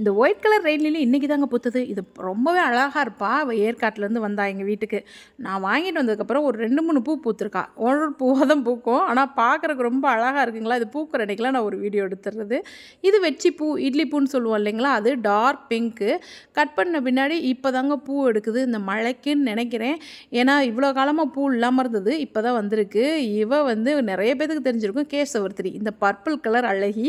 இந்த white colour rain lily இன்றைக்கி தாங்க பூத்தது. இது ரொம்பவே அழகாக இருப்பா. அவள் ஏற்காட்டிலேருந்து வந்தா எங்கள் வீட்டுக்கு. நான் வாங்கிட்டு வந்ததுக்கப்புறம் ஒரு ரெண்டு மூணு பூ பூத்துருக்கா. ஒரு பூவாக தான் பூக்கும். ஆனால் பார்க்குறக்கு ரொம்ப அழகாக இருக்குங்களா? இது பூக்கிற அன்றைக்கெலாம் நான் ஒரு வீடியோ எடுத்துடுறது. இது வெச்சி பூ இட்லி பூன்னு சொல்லுவோம் இல்லைங்களா? அது டார்க் பிங்க்கு கட் பண்ண பின்னாடி இப்போ தாங்க பூ எடுக்குது. இந்த மழைக்குன்னு நினைக்கிறேன். ஏன்னா இவ்வளோ காலமாக பூ இல்லாமல் இருந்தது. இப்போ தான் வந்திருக்கு. இவ வந்து நிறைய பேத்துக்கு தெரிஞ்சிருக்கும். கேசவர்த்திரி இந்த பர்பிள் கலர் அழகி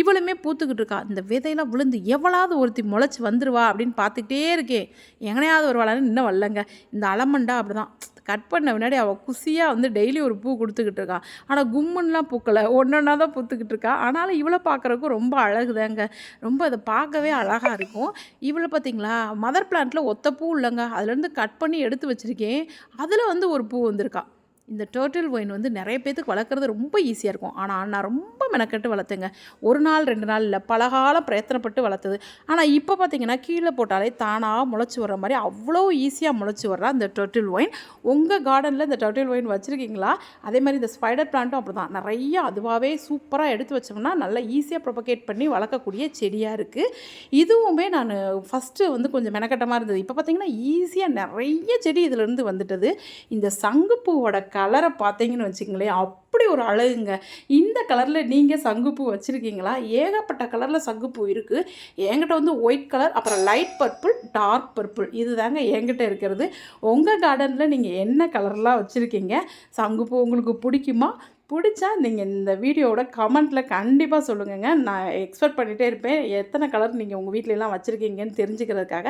இவளுமே பூத்துக்கிட்டு இருக்கா. இந்த விதையெல்லாம் விழுந்து எவ்வளாவது ஒருத்தி முளைச்சி வந்துருவா அப்படின்னு பார்த்துக்கிட்டே இருக்கேன் எங்கனையாவது வருவாளான்னு இன்னும் வரலங்க இந்த அலமண்டா அப்படிதான். கட் பண்ண முன்னாடி அவள் குசியாக வந்து டெய்லி ஒரு பூ கொடுத்துக்கிட்டு இருக்கா. ஆனால் கும்முன்னெலாம் பூக்கலை. ஒன்றொன்னா தான் பூத்துக்கிட்டு இருக்கா. ஆனாலும் இவளை பார்க்குறக்கும் ரொம்ப அழகுதாங்க. ரொம்ப அதை பார்க்கவே அழகாக இருக்கும். இவளை பார்த்தீங்களா? மதர் பிளான்ட்டில் ஒத்த பூ இல்லைங்க. அதுலேருந்து கட் பண்ணி எடுத்து வச்சுருக்கேன். அதில் வந்து ஒரு பூ வந்திருக்கா. இந்த டேர்ட்டில் ஒயின் வந்து நிறைய பேத்துக்கு வளர்க்குறது ரொம்ப ஈஸியாக இருக்கும். ஆனால் நான் ரொம்ப மெனக்கெட்டு வளர்த்தேங்க. ஒரு நாள் ரெண்டு நாள் இல்லை பலகாலம் பிரயத்தனப்பட்டு வளர்த்தது. ஆனால் இப்போ பார்த்தீங்கன்னா கீழே போட்டாலே தானாக முளைச்சி வர்ற மாதிரி அவ்வளோ ஈஸியாக முளைச்சி வர்றா இந்த டர்ட்டில் ஒயின் உங்கள் கார்டனில் இந்த டர்ட்டில் ஒயின் வச்சுருக்கீங்களா? அதே மாதிரி இந்த ஸ்பைடர் பிளான்ட்டும் அப்படி தான் நிறைய அதுவாகவே சூப்பராக எடுத்து வச்சோம்னா நல்லா ஈஸியாக ப்ரொபகேட் பண்ணி வளர்க்கக்கூடிய செடியாக இருக்குது இதுவுமே நான் ஃபஸ்ட்டு வந்து கொஞ்சம் மெனக்கட்டமாக இருந்தது. இப்போ பார்த்திங்கன்னா ஈஸியாக நிறைய செடி இதிலேருந்து வந்துட்டது. இந்த சங்குப்பூவோட கலரை பார்த்தீங்கன்னு வச்சுங்களேன் அப்படி ஒரு அழகுங்க. இந்த கலரில் நீங்கள் சங்குப்பூ வச்சுருக்கீங்களா? ஏகப்பட்ட கலரில் சங்குப்பூ இருக்குது என்கிட்ட வந்து ஒயிட் கலர் அப்புறம் லைட் பர்பிள் டார்க் பர்பிள் இது தாங்க என்கிட்ட இருக்கிறது. உங்கள் கார்டனில் நீங்கள் என்ன கலர்லாம் வச்சுருக்கீங்க? சங்குப்பூ உங்களுக்கு பிடிக்குமா? பிடிச்சா நீங்கள் இந்த வீடியோவோட கமெண்ட்டில் கண்டிப்பாக சொல்லுங்கங்க. நான் எக்ஸ்பெக்ட் பண்ணிகிட்டே இருப்பேன். எத்தனை கலர் நீங்கள் உங்கள் வீட்டிலலாம் வச்சுருக்கீங்கன்னு தெரிஞ்சுக்கிறதுக்காக.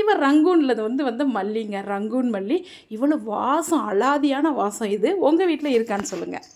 இவர் ரங்கூனில் வந்து வந்து மல்லிங்க. ரங்கூன் மல்லி. இவ்வளோ வாசம் அலாதியான வாசம் இது. உங்கள் வீட்டில் இருக்கான்னு சொல்லுங்கள்